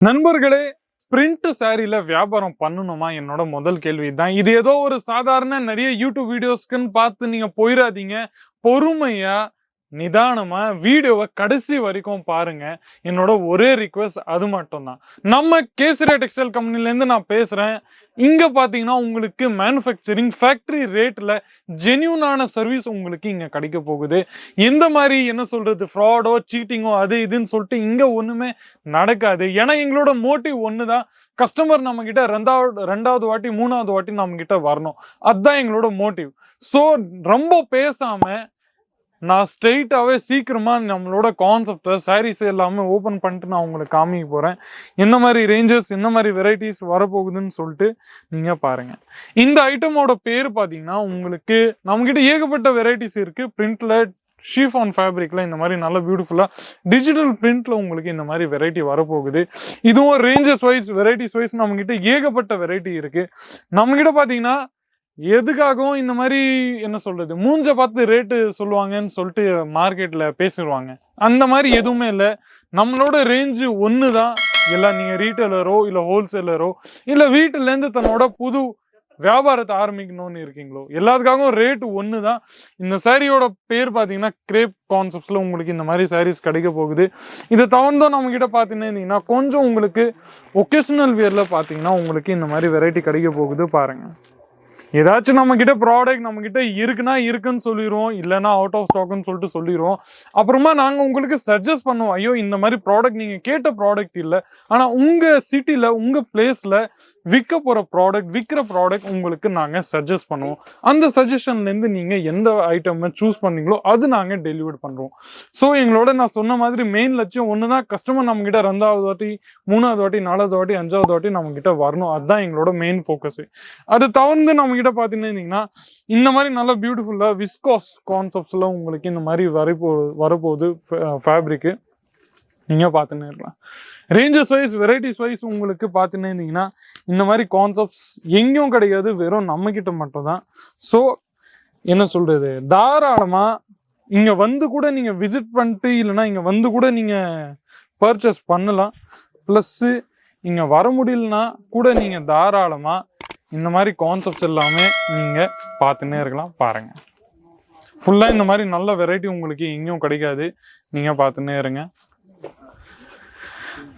நண்பர்களே பிரிண்ட் சாரியில் வியாபாரம் பண்ணணுமா? என்னோட முதல் கேள்வி தான் இது ஏதோ ஒரு சாதாரண நிறைய யூடியூப் வீடியோஸ்க்குன்னு பார்த்து நீங்கள் போயிடாதீங்க பொறுமையாக நிதானமா வீடியோவை கடைசி வரைக்கும் பாருங்க. என்னோட ஒரே ரிக்வெஸ்ட் அது மட்டும்தான். நம்ம கேசரியா டெக்ஸ்டைல் கம்பெனிலேருந்து நான் பேசுறேன். இங்க பாத்தீங்கன்னா உங்களுக்கு மேனுஃபேக்சரிங் ஃபேக்டரி ரேட்ல ஜென்யூனான சர்வீஸ் உங்களுக்கு இங்க கிடைக்க போகுது. எந்த மாதிரி என்ன சொல்றது ஃப்ராடோ சீட்டிங்கோ அது இதுன்னு சொல்லிட்டு இங்க ஒண்ணுமே நடக்காது. ஏன்னா எங்களோட மோட்டிவ் ஒண்ணுதான். கஸ்டமர் நம்ம கிட்ட ரெண்டாவது ரெண்டாவது வாட்டி மூணாவது வாட்டி நம்ம கிட்ட வரணும். அதுதான் எங்களோட மோட்டிவ் ஸோ ரொம்ப பேசாம நான் ஸ்ட்ரெயிட்டாகவே சீக்கிரமாக நம்மளோட கான்செப்டை சாரீஸ் எல்லாமே ஓப்பன் பண்ணிட்டு நான் உங்களுக்கு காமிக்க போகிறேன் எந்த மாதிரி ரேஞ்சஸ் எந்த மாதிரி வெரைட்டிஸ் வரப்போகுதுன்னு சொல்லிட்டு நீங்கள் பாருங்கள் இந்த ஐட்டமோட பேர் பார்த்தீங்கன்னா உங்களுக்கு நம்மக்கிட்ட ஏகப்பட்ட வெரைட்டிஸ் இருக்குது பிரிண்டில் ஷீஃப் ஆன் இந்த மாதிரி நல்ல பியூட்டிஃபுல்லாக டிஜிட்டல் பிரிண்ட்டில் உங்களுக்கு இந்த மாதிரி வெரைட்டி வரப்போகுது. இதுவும் ரேஞ்சஸ் வைஸ் வெரைட்டிஸ் வைஸ் நம்மக்கிட்ட ஏகப்பட்ட வெரைட்டி இருக்குது நம்மக்கிட்ட பார்த்தீங்கன்னா எதுக்காகவும் இந்த மாதிரி என்ன சொல்றது மூஞ்ச பார்த்து ரேட்டு சொல்லுவாங்கன்னு சொல்லிட்டு மார்க்கெட்ல பேசிடுவாங்க. அந்த மாதிரி எதுவுமே இல்லை. நம்மளோட ரேஞ்சு ஒன்று தான் இல்லை நீங்க ரீட்டைலரோ இல்லை ஹோல்சேலரோ இல்லை வீட்டிலேருந்து தன்னோட புது வியாபாரத்தை ஆரம்பிக்கணும்னு இருக்கீங்களோ எல்லாத்துக்காகவும் ரேட்டு ஒன்று தான் இந்த சாரியோட பேர் பார்த்தீங்கன்னா கிரேப் கான்செப்ட்ஸில் உங்களுக்கு இந்த மாதிரி சாரீஸ் கிடைக்க போகுது. இதை தவிர்த்தும் நம்ம கிட்ட பார்த்தீங்கன்னா கொஞ்சம் உங்களுக்கு ஒகேஷனல் வியரில் பார்த்தீங்கன்னா உங்களுக்கு இந்த மாதிரி வெரைட்டி கிடைக்க போகுது பாருங்கள் ஏதாச்சும் நம்ம கிட்ட ப்ராடக்ட் நம்ம கிட்ட இருக்குன்னா இருக்குன்னு சொல்லிடுவோம் இல்லைன்னா அவுட் ஆஃப் ஸ்டாக்னு சொல்லிட்டு சொல்லிடுவோம். அப்புறமா நாங்கள் உங்களுக்கு சஜஸ்ட் பண்ணுவோம் ஐயோ இந்த மாதிரி ப்ராடக்ட் நீங்கள் கேட்ட ப்ராடக்ட் இல்லை. ஆனால் உங்கள் சிட்டியில் உங்கள் பிளேஸில் விற்க போகிற ப்ராடக்ட் விற்கிற ப்ராடக்ட் உங்களுக்கு நாங்கள் சஜஸ்ட் பண்ணுவோம். அந்த சஜஷன்லேருந்து நீங்கள் எந்த ஐட்டமை சூஸ் பண்ணீங்களோ அது நாங்கள் டெலிவர் பண்ணுறோம் ஸோ எங்களோட நான் சொன்ன மாதிரி மெயின் லட்சியம் ஒன்று தான் கஸ்டமர் நம்மக்கிட்ட ரெண்டாவது வாட்டி மூணாவது வாட்டி நாலாவது வாட்டி அஞ்சாவது வாட்டி நம்மக்கிட்ட வரணும். அதுதான் எங்களோட மெயின் ஃபோக்கஸு அது தவிர்த்து நம்மக்கிட்ட பார்த்தீங்கன்னா இந்த மாதிரி நல்ல பியூட்டிஃபுல்லாக விஸ்காஸ் கான்செப்ட்ஸில் உங்களுக்கு இந்த மாதிரி வரப்போ வரப்போகுது ஃபேப்ரிக்கு நீங்கள் பார்த்துன்னு இருக்கலாம். ரேஞ்சஸ் வைஸ் வெரைட்டிஸ் வைஸ் உங்களுக்கு பார்த்துன்னு இருந்தீங்கன்னா இந்த மாதிரி கான்செப்ட்ஸ் எங்கேயும் கிடைக்காது வெறும் நம்மக்கிட்ட மட்டும்தான். மட்டும் தான் ஸோ என்ன சொல்கிறது தாராளமாக இங்கே வந்து கூட நீங்கள் விசிட் பண்ணிட்டு இல்லைன்னா இங்கே வந்து கூட நீங்கள் பர்ச்சேஸ் பண்ணலாம். ப்ளஸ்ஸு இங்கே வர முடியலன்னா கூட நீங்கள் தாராளமாக இந்த மாதிரி கான்செப்ட்ஸ் எல்லாமே நீங்கள் பார்த்துன்னே இருக்கலாம். பாருங்கள் ஃபுல்லாக இந்த மாதிரி நல்ல வெரைட்டி உங்களுக்கு எங்கேயும் கிடைக்காது. நீங்கள் பார்த்துன்னே இருங்க.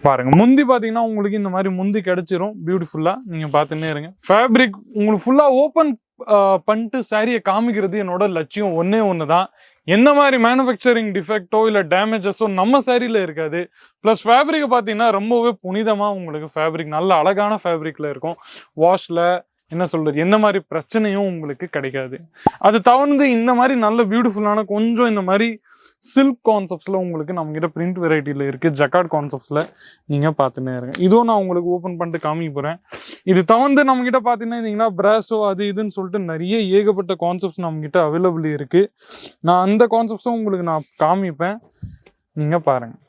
பாருங்க. முந்தி பார்த்தீங்கன்னா உங்களுக்கு இந்த மாதிரி முந்தி கிடைச்சிரும். பியூட்டிஃபுல்லாக நீங்கள் பார்த்துன்னே இருங்க. ஃபேப்ரிக் உங்களுக்கு ஃபுல்லாக ஓப்பன் பண்ணிட்டு சாரியை காமிக்கிறது என்னோட லட்சியம். ஒன்றே ஒன்று தான் எந்த மாதிரி மேனுஃபேக்சரிங் டிஃபெக்டோ இல்லை டேமேஜஸோ நம்ம சேரீயில் இருக்காது. ப்ளஸ் ஃபேப்ரிக்கை பார்த்தீங்கன்னா ரொம்பவே புனிதமாக உங்களுக்கு ஃபேப்ரிக் நல்ல அழகான ஃபேப்ரிக்கில் இருக்கும். வாஷில் என்ன சொல்றது? எந்த மாதிரி பிரச்சனையும் உங்களுக்கு கிடைக்காது. அது தவிர்த்து இந்த மாதிரி நல்ல பியூட்டிஃபுல்லான கொஞ்சம் இந்த மாதிரி சில்க் கான்செப்ட்ஸில் உங்களுக்கு நம்மக்கிட்ட பிரிண்ட் வெரைட்டியில் இருக்குது ஜக்கார்ட் கான்செப்ட்ஸில் நீங்கள் பார்த்துன்னே இருங்க. இதுவும் நான் உங்களுக்கு ஓப்பன் பண்ணிட்டு காமிக்க போகிறேன் இது தவிர்த்து நம்மக்கிட்ட பார்த்தீங்கன்னா பிராஸோ அது இதுன்னு சொல்லிட்டு நிறைய ஏகப்பட்ட கான்செப்ட்ஸ் நம்மகிட்ட அவைலபிள் இருக்குது நான் அந்த கான்செப்ட்ஸும் உங்களுக்கு நான் காமிப்பேன். நீங்கள் பாருங்கள்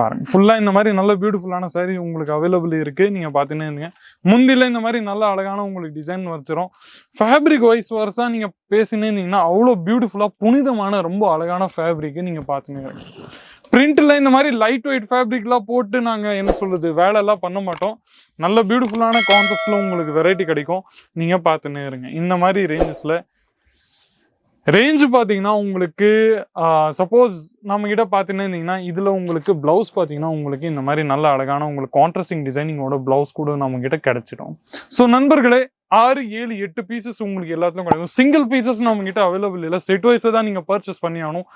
பாருங்க. ஃபுல்லாக இந்த மாதிரி நல்ல பியூட்டிஃபுல்லான saree உங்களுக்கு அவைலபிள் இருக்கு. நீங்க பார்த்துன்னே இருங்க. முந்தில இந்த மாதிரி நல்ல அழகான உங்களுக்கு டிசைன் வச்சிரும். ஃபேப்ரிக் வைஸ் வருஷா நீங்க பேசினே இருந்தீங்கன்னா அவ்வளோ பியூட்டிஃபுல்லாக புனிதமான ரொம்ப அழகான ஃபேப்ரிக் நீங்க பார்த்துன்னே இருங்க. பிரிண்ட்ல இந்த மாதிரி லைட் வெயிட் ஃபேப்ரிக்லாம் போட்டு நாங்கள் என்ன சொல்றது வேலையெல்லாம் பண்ண மாட்டோம். நல்ல பியூட்டிஃபுல்லான கான்செப்ட்ஸில் உங்களுக்கு வெரைட்டி கிடைக்கும். நீங்கள் பார்த்துன்னே இருங்க. இந்த மாதிரி ரேஞ்சஸில் ரேஞ்சு பார்த்தீங்கன்னா உங்களுக்கு சப்போஸ் நம்ம கிட்ட பார்த்துன்னு இருந்தீங்கன்னா இதில் உங்களுக்கு ப்ளவுஸ் பார்த்தீங்கன்னா உங்களுக்கு இந்த மாதிரி நல்ல அழகான உங்களுக்கு கான்ட்ரஸ்டிங் டிசைனிங்கோட ப்ளவுஸ் கூட நம்ம கிட்ட கிடைச்சிடும். ஸோ நண்பர்களே ஆறு ஏழு எட்டு பீசஸ் உங்களுக்கு எல்லாத்துலையும் கிடைக்கும். சிங்கிள் பீசஸ் நம்ம கிட்ட அவைலபிள் இல்லை. செட் வைஸை தான் நீங்கள் பர்ச்சேஸ் பண்ணி ஆகணும்.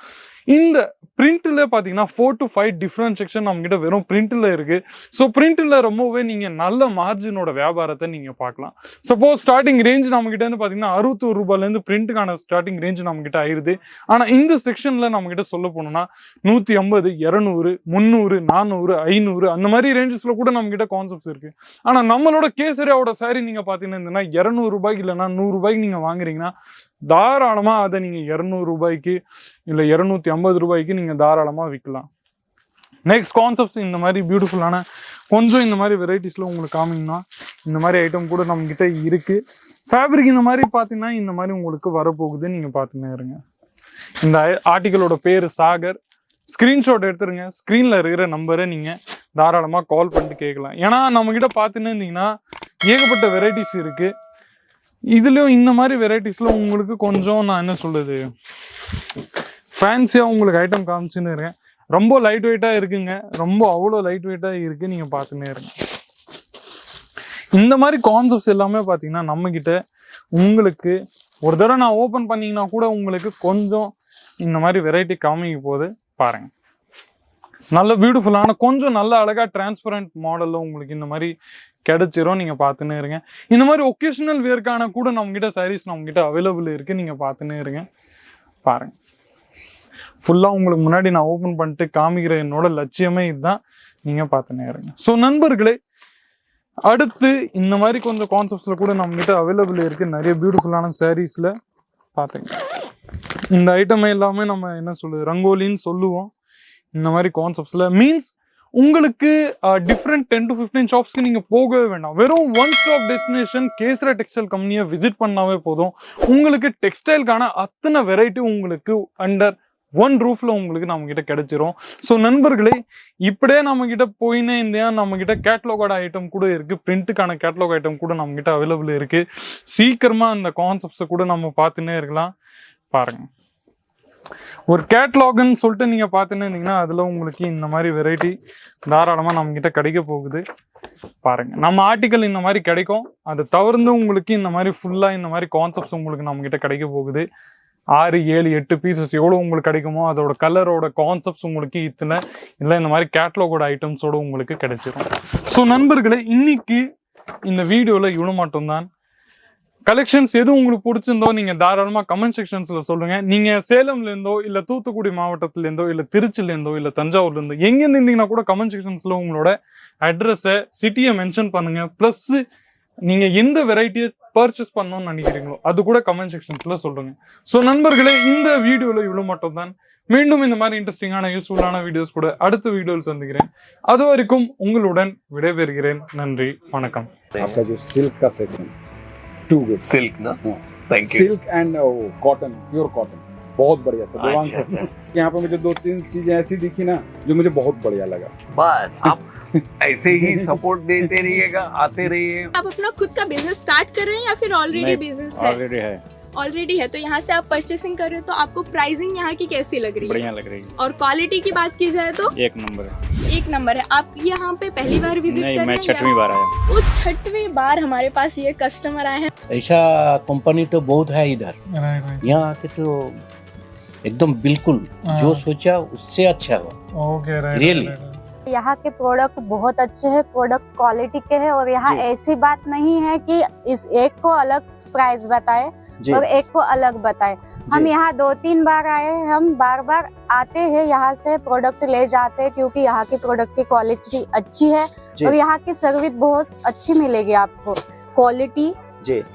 இந்த பிரிண்ட்டில் பார்த்தீங்கன்னா four to five different section நம்மகிட்ட வெறும் பிரிண்ட்டில் இருக்குது ஸோ பிரிண்ட்டில் ரொம்பவே நீங்கள் நல்ல மார்ஜினோட வியாபாரத்தை நீங்கள் பார்க்கலாம். சப்போஸ் ஸ்டார்டிங் ரேஞ்ச் நம்ம பார்த்தீங்கன்னா அறுபத்தோரு ரூபாயிலேருந்து பிரிண்ட்டுக்கான ஸ்டார்டிங் ரேஞ்ச் நம்மகிட்ட ஆயிடுது ஆனால் இந்த செக்ஷனில் நம்ம சொல்ல போனோம்னா நூற்றி ஐம்பது இரநூறு முந்நூறு நானூறு ஐநூறு அந்த மாதிரி ரேஞ்சஸில் கூட நம்மகிட்ட கான்செப்ட்ஸ் இருக்குது ஆனால் நம்மளோட கேசரியாவோட சாரி நீங்கள் பார்த்தீங்கன்னா இரநூறு ரூபாய்க்கு இல்லைன்னா நூறு ரூபாய்க்கு நீங்கள் வாங்குறீங்கன்னா தாராளமாக அதை நீங்கள் இரநூறு ரூபாய்க்கு இல்லை இரநூத்தி ஐம்பது ரூபாய்க்கு நீங்கள் தாராளமாக விற்கலாம் நெக்ஸ்ட் கான்செப்ட்ஸ் இந்த மாதிரி பியூட்டிஃபுல்லான கொஞ்சம் இந்த மாதிரி வெரைட்டிஸில் உங்களுக்கு காமிங்கன்னா இந்த மாதிரி ஐட்டம் கூட நம்மக்கிட்ட இருக்குது ஃபேப்ரிக் இந்த மாதிரி பார்த்தீங்கன்னா இந்த மாதிரி உங்களுக்கு வரப்போகுது நீங்கள் பார்த்துன்னு இருங்க. இந்த ஆர்டிக்கலோட பேர் சாகர். ஸ்க்ரீன்ஷாட் எடுத்துருங்க. ஸ்க்ரீனில் இருக்கிற நம்பரை நீங்கள் தாராளமாக கால் பண்ணிட்டு கேட்கலாம். ஏன்னா நம்மக்கிட்ட பார்த்துன்னு இருந்தீங்கன்னா ஏகப்பட்ட வெரைட்டிஸ் இருக்கு. இதுலயும் இந்த மாதிரி வெரைட்டிஸ்ல உங்களுக்கு கொஞ்சம் நான் என்ன சொல்றது ஃபேன்சியாக உங்களுக்கு ஐட்டம் காமிச்சுன்னு இருக்கேன். ரொம்ப லைட் வெயிட்டாக இருக்குங்க. ரொம்ப அவ்வளோ லைட் வெயிட்டாக இருக்கு. நீங்கள் பார்த்துன்னே இருங்க. இந்த மாதிரி கான்செப்ட்ஸ் எல்லாமே பார்த்தீங்கன்னா நம்மக்கிட்ட உங்களுக்கு ஒரு தடவை நான் ஓப்பன் பண்ணீங்கன்னா கூட உங்களுக்கு கொஞ்சம் இந்த மாதிரி வெரைட்டி காமிக்க போகுது பாருங்க. நல்ல பியூட்டிஃபுல்லான கொஞ்சம் நல்ல அழகா டிரான்ஸ்பரண்ட் மாடல்ல உங்களுக்கு இந்த மாதிரி கிடைச்சிரும் நீங்கள் பார்த்துன்னே இருங்க. இந்த மாதிரி ஒகேஷனல் வேர்க்கான கூட நம்மகிட்ட சாரீஸ் நம்மகிட்ட அவைலபிள் இருக்குது நீங்கள் பார்த்துன்னே இருங்க. பாருங்க. ஃபுல்லாக உங்களுக்கு முன்னாடி நான் ஓப்பன் பண்ணிட்டு காமிக்கிற என்னோட லட்சியமே இதுதான். நீங்கள் பார்த்துன்னே இருங்க. ஸோ நண்பர்களே அடுத்து இந்த மாதிரி கொஞ்சம் கான்செப்ட்ஸில் கூட நம்மகிட்ட அவைலபிள் இருக்குது நிறைய பியூட்டிஃபுல்லான சாரீஸில் பார்த்துங்க. இந்த ஐட்டம் எல்லாமே நம்ம என்ன சொல்லுது ரங்கோலின்னு சொல்லுவோம். இந்த மாதிரி கான்செப்ட்ஸில் மீன்ஸ் உங்களுக்கு டிஃப்ரெண்ட் டென் டு ஃபிஃப்டீன் ஷாப்ஸ்க்கு நீங்கள் போகவே வேண்டாம். வெறும் one stop destination Kesara textile கம்பெனியை விசிட் பண்ணாவே போதும். உங்களுக்கு டெக்ஸ்டைலுக்கான அத்தனை வெரைட்டி உங்களுக்கு அண்டர் ஒன் ரூஃப்ல உங்களுக்கு நம்ம கிட்ட கிடைச்சிரும். ஸோ நண்பர்களே இப்படியே நம்ம கிட்ட போயினே இருந்தா நம்ம கிட்ட கேட்லாகோட ஐட்டம் கூட இருக்கு. பிரிண்ட்டுக்கான கேட்லாக் ஐட்டம் கூட நம்ம கிட்ட அவைலபிள் இருக்கு. சீக்கிரமா அந்த கான்செப்ட்ஸை கூட நம்ம பார்த்துன்னே இருக்கலாம். பாருங்க. ஒரு கேட்லாக்னு சொல்லிட்டு நீங்கள் பார்த்துன்னு இருந்தீங்கன்னா அதில் உங்களுக்கு இந்த மாதிரி வெரைட்டி தாராளமாக நம்மக்கிட்ட கிடைக்க போகுது. பாருங்கள் நம்ம ஆர்டிக்கல் இந்த மாதிரி கிடைக்கும். அது தவிர்த்து உங்களுக்கு இந்த மாதிரி ஃபுல்லாக இந்த மாதிரி கான்செப்ட்ஸ் உங்களுக்கு நம்மக்கிட்ட கிடைக்க போகுது. ஆறு ஏழு எட்டு பீசஸ் எவ்வளோ உங்களுக்கு கிடைக்குமோ அதோட கலரோட கான்செப்ட்ஸ் உங்களுக்கு இத்தனை இல்லை இந்த மாதிரி கேட்லாகோட ஐட்டம்ஸோட உங்களுக்கு கிடைச்சிடும் ஸோ நண்பர்களே இன்னைக்கு இந்த வீடியோவில் இவ்வளோ மட்டும்தான். கலெக்ஷன்ஸ் எது உங்களுக்கு பிடிச்சிருந்தோ நீங்க தாராளமா கமெண்ட் செக்ஷன்ஸ்ல சொல்லுங்க. நீங்க சேலம்ல இருந்தோ இல்ல தூத்துக்குடி மாவட்டத்துல இருந்தோ இல்ல திருச்சில இல்லை இல்ல தஞ்சாவூர்ல தஞ்சாவூர்லேருந்தோ எங்க இருந்தீங்கன்னா கூட கமெண்ட் செக்ஷன்ஸில் உங்களோட அட்ரஸை சிட்டியை மென்ஷன் பண்ணுங்க. ப்ளஸ்ஸு நீங்க எந்த வெரைட்டியை பர்ச்சேஸ் பண்ணணும்னு நினைக்கிறீங்களோ அது கூட கமெண்ட் செக்ஷன்ஸ்ல சொல்லுங்கள் ஸோ நண்பர்களே இந்த வீடியோவில் இவ்வளவு மட்டும்தான். மீண்டும் இந்த மாதிரி இன்ட்ரெஸ்டிங்கான யூஸ்ஃபுல்லான வீடியோஸ் கூட அடுத்த வீடியோவில் சந்திக்கிறேன். அது வரைக்கும் உங்களுடன் விடைபெறுகிறேன். நன்றி வணக்கம். சில்கா செக்ஷன் टू गुड सिल्क ना thank you silk and cotton pure cotton बहुत बढ़िया सर देवांग अच्छा, सर। यहाँ पे मुझे दो तीन चीज़ें ऐसी दिखी ना जो मुझे बहुत बढ़िया लगा। बस आप ऐसे ही सपोर्ट देते रहिएगा आते रहिए। आप अपना खुद का बिज़नेस स्टार्ट कर रहे हैं या फिर ऑलरेडी बिज़नेस है? ऑलरेडी है। ऑलरेडी है तो यहाँ से आप परचेसिंग कर रहे हो तो आपको प्राइसिंग यहाँ की कैसी लग रही है? बढ़िया लग रही है। और क्वालिटी की बात की जाए तो? एक नंबर है। एक नंबर है। आप यहाँ पे पहली बार विज़िट नहीं कर मैं रहे हैं छठवीं बार आया वो छठवीं बार हमारे पास ये कस्टमर आए हैं। ऐसा कंपनी तो बहुत है इधर। यहाँ आके तो एकदम बिल्कुल हाँ। जो सोचा उससे अच्छा हुआ। Okay Really? यहाँ के प्रोडक्ट बहुत अच्छे हैं प्रोडक्ट क्वालिटी के हैं और यहाँ ऐसी बात नहीं है कि इस एक को अलग प्राइस बताए। और एक को अलग बताए। हम यहाँ दो तीन बार आए हैं हम बार बार आते हैं यहाँ से प्रोडक्ट ले जाते हैं क्योंकि यहाँ की प्रोडक्ट की क्वालिटी अच्छी है और यहाँ की सर्विस बहुत अच्छी मिलेगी आपको। क्वालिटी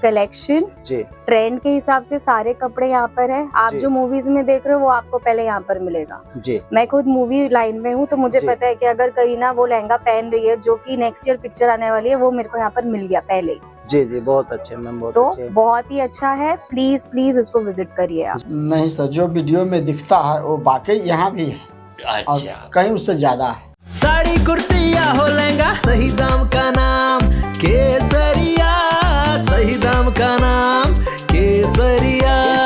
कलेक्शन ट्रेंड के हिसाब से सारे कपड़े यहाँ पर है। आप जो। मूवीज़ में देख रहे हो वो आपको पहले यहाँ पर मिलेगा। जी। मैं खुद मूवी लाइन में हूँ तो मुझे पता है कि अगर करीना वो लहंगा पहन रही है जो कि नेक्स्ट ईयर पिक्चर आने वाली है वो मेरे को यहाँ पर मिल गया पहले ही। जी जी बहुत अच्छे मैम बहुत तो अच्छे बहुत ही अच्छा है। प्लीज़ प्लीज़ इसको विज़िट करिए आप। नहीं सर जो वीडियो में दिखता है वो बाकी यहाँ भी है। और कहीं उससे ज़्यादा है। साड़ी कुर्ती या हो लेंगा सही दाम का नाम केसरिया सही दाम का नाम केसरिया।